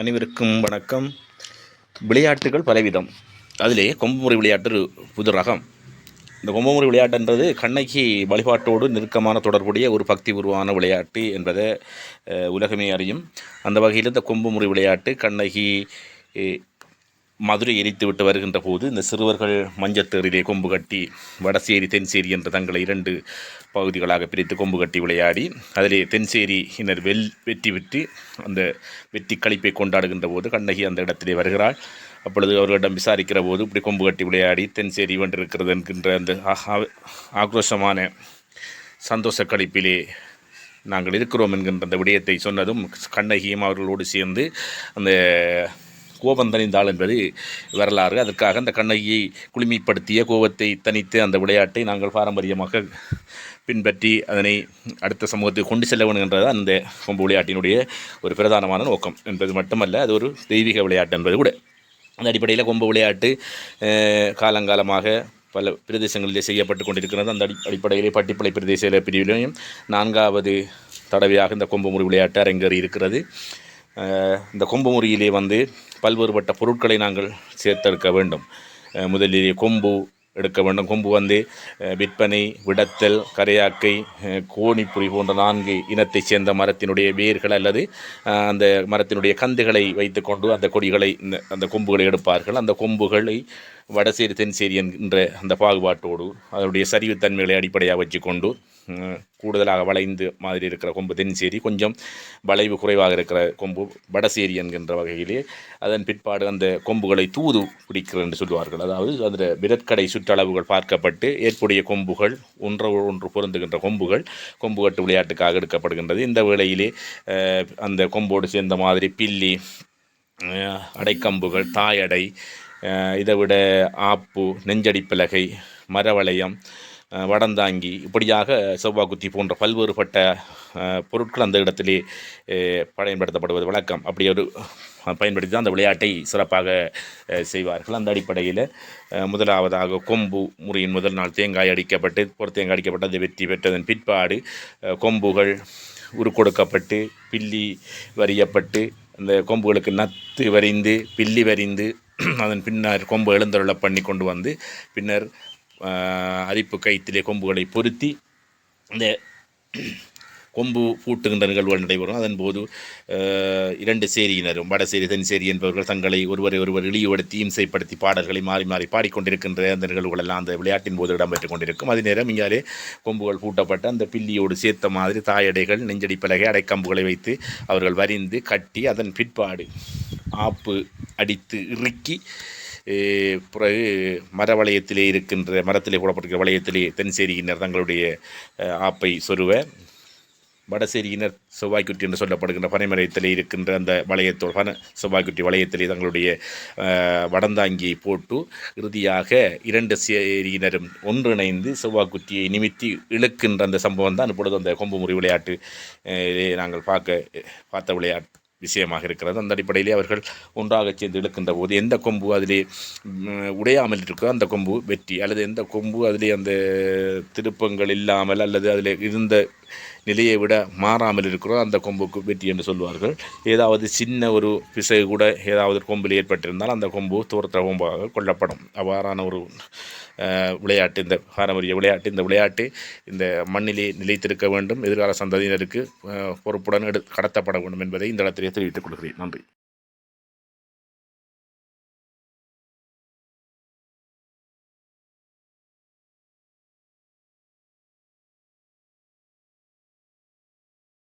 அனைவருக்கும் வணக்கம். விளையாட்டுகள் பலவிதம். அதிலே கொம்புமுறை விளையாட்டு புது ரகம். இந்த கொம்புமுறை விளையாட்டுன்றது கண்ணகி வழிபாட்டோடு நெருக்கமான தொடர்புடைய ஒரு பக்தி உருவான விளையாட்டு என்பதை உலகமே அறியும். அந்த வகையில் இந்த கொம்புமுறை விளையாட்டு கண்ணகி மதுரை எரித்து விட்டு வருகின்ற போது இந்த சிறுவர்கள் மஞ்சத்தேரிலே கொம்பு கட்டி வடசேரி தென்சேரி என்ற தங்களை இரண்டு பகுதிகளாக பிரித்து கொம்பு கட்டி விளையாடி அதிலே தென்சேரி இனர் வெல் வெற்றி பெற்று அந்த வெற்றி களிப்பை கொண்டாடுகின்ற போது கண்ணகி அந்த இடத்திலே வருகிறாள். அப்பொழுது அவர்களிடம் விசாரிக்கிற போது இப்படி கொம்பு கட்டி விளையாடி தென்சேரி வென்றிருக்கிறது என்கின்ற அந்த ஆக்ரோஷமான சந்தோஷ களிப்பிலே நாங்கள் இருக்கிறோம் என்கின்ற அந்த விடயத்தை சொன்னதும் கண்ணகியும் அவர்களோடு சேர்ந்து அந்த கோபம் தணிந்தாள் என்பது வரலாறு. அதற்காக அந்த கண்ணகியை குளிமைப்படுத்திய கோபத்தை தனித்து அந்த விளையாட்டை நாங்கள் பாரம்பரியமாக பின்பற்றி அதனை அடுத்த சமூகத்துக்கு கொண்டு செல்ல வேண்டும் என்றது அந்த கொம்பு விளையாட்டினுடைய ஒரு பிரதானமான நோக்கம். என்பது மட்டுமல்ல அது ஒரு தெய்வீக விளையாட்டு என்பது கூட. அந்த அடிப்படையில் கொம்பு விளையாட்டு காலங்காலமாக பல பிரதேசங்களிலே செய்யப்பட்டு கொண்டிருக்கிறது. அந்த அடி அடிப்படையிலே பட்டிப்பளை பிரதேச பிரிவிலையும் நான்காவது தடவையாக இந்த கொம்பு முறை விளையாட்டு அரங்கேறி இருக்கிறது. இந்த கொம்பு முறையிலே வந்து பல்வேறுபட்ட பொருட்களை நாங்கள் சேர்த்தெடுக்க வேண்டும். முதலிலே கொம்பு எடுக்க வேண்டும். கொம்பு வந்து விற்பனை விடத்தல் கரையாக்கை கோணிப்புரி போன்ற நான்கு இனத்தைச் சேர்ந்த மரத்தினுடைய வேர்கள் அல்லது அந்த மரத்தினுடைய கந்துகளை வைத்துக்கொண்டு அந்த கொடிகளை இந்த அந்த கொம்புகளை எடுப்பார்கள். அந்த கொம்புகளை வடசேரி தென்சேரி என்கின்ற அந்த பாகுபாட்டோடு அதனுடைய சரிவுத்தன்மைகளை அடிப்படையாக வச்சுக்கொண்டு கூடுதலாக வளைந்து மாதிரி இருக்கிற கொம்பு தென்சேரி கொஞ்சம் வளைவு குறைவாக இருக்கிற கொம்பு வடசேரி என்கின்ற வகையிலே அதன் பிற்பாடு அந்த கொம்புகளை தூது பிடிக்கிறது என்று சொல்வார்கள். அதாவது அதில் விரற்கடை சுற்றளவுகள் பார்க்கப்பட்டு ஏற்புடைய கொம்புகள் ஒன்றோடு ஒன்று பொருந்துகின்ற கொம்புகள் கொம்பு கட்டு விளையாட்டுக்காக எடுக்கப்படுகின்றது. இந்த வேளையிலே அந்த கொம்போடு சேர்ந்த மாதிரி பில்லி அடைக்கம்புகள் தாயடை இதை விட ஆப்பு நெஞ்சடிப்பலகை மரவளையம் வடந்தாங்கி இப்படியாக செவ்வாய்க்குத்தி போன்ற பல்வேறுபட்ட பொருட்கள் அந்த இடத்திலே பயன்படுத்தப்படுவது வழக்கம். அப்படி ஒரு பயன்படுத்தி தான் அந்த விளையாட்டை சிறப்பாக செய்வார்கள். அந்த அடிப்படையில் முதலாவதாக கொம்பு முறையின் முதல் நாள் தேங்காய் அடிக்கப்பட்டு பொறு தேங்காய் அடிக்கப்பட்டு அதை வெற்றி பெற்றதன் பிற்பாடு கொம்புகள் உருக்கொடுக்கப்பட்டு பில்லி வரியப்பட்டு அந்த கொம்புகளுக்கு நத்து வரிந்து பில்லி வரிந்து அதன் பின்னர் கொம்பு எழுந்தருள பண்ணி கொண்டு வந்து பின்னர் அரிப்பு கயிற்றிலே கொம்புகளை பொருத்தி இந்த கொம்பு பூட்டுகின்ற நிகழ்வுகள் நடைபெறும். அதன் போது இரண்டு சேரியினரும் வடசேரி தென்சேரி என்பவர்கள் தங்களை ஒருவரை ஒருவர் இழிவுபடுத்தி இம்சைப்படுத்தி பாடல்களை மாறி மாறி பாடிக்கொண்டிருக்கின்ற அந்த நிகழ்வுகள் எல்லாம் அந்த விளையாட்டின் போது இடம்பெற்றுக் கொண்டிருக்கும். அதே நேரம் இங்காலே கொம்புகள் பூட்டப்பட்ட அந்த பில்லியோடு சேர்த்த மாதிரி தாயடைகள் நெஞ்சடி பலகை அடைக்கம்புகளை வைத்து அவர்கள் வரிந்து கட்டி அதன் பிற்பாடு ஆப்பு அடித்து இறுக்கி பிறகு மர வளையத்திலே இருக்கின்ற மரத்திலே போடப்பட்டிருக்கிற வளையத்திலே தென்சேரியினர் தங்களுடைய ஆப்பை சொருவ வடசேரியினர் செவ்வாய்க்குட்டி என்று சொல்லப்படுகின்ற பனைமரத்திலே இருக்கின்ற அந்த வளையத்தோடு பன செவ்வாய்க்குட்டி வளையத்திலே தங்களுடைய வடந்தாங்கியை போட்டு இறுதியாக இரண்டு சேரியினரும் ஒன்றிணைந்து செவ்வாய்க்குட்டியை நிமித்தி இழுக்கின்ற அந்த சம்பவம் தான் இப்பொழுது அந்த கொம்பு முறி விளையாட்டு நாங்கள் பார்க்க பார்த்த விளையாட்டு. விஷயமாக இருக்கிறது. அந்த அடிப்படையிலே அவர்கள் ஒன்றாக சேர்ந்து இழுக்கின்ற போது எந்த கொம்பு அதிலே உடையாமல் இருக்கோ அந்த கொம்பு வெற்றி. அல்லது எந்த கொம்பு அதிலே அந்த திருப்பங்கள் இல்லாமல் அல்லது அதில் இருந்த நிலையை விட மாறாமல் இருக்கிறோம். அந்த கொம்புக்கு வெற்றி என்று சொல்வார்கள். ஏதாவது சின்ன ஒரு பிசகு கூட ஏதாவது கொம்பில் ஏற்பட்டிருந்தால் அந்த கொம்பு தூரத்த கொம்பாக கொல்லப்படும். அவ்வாறான ஒரு விளையாட்டு இந்த பாரம்பரிய விளையாட்டு இந்த விளையாட்டு இந்த மண்ணிலே நிலைத்திருக்க வேண்டும். எதிர்கால சந்ததியினருக்கு பொறுப்புடன் எடு கடத்தப்பட வேண்டும் என்பதை இந்த இடத்திலே தெரிவித்துக் கொள்கிறேன். நன்றி.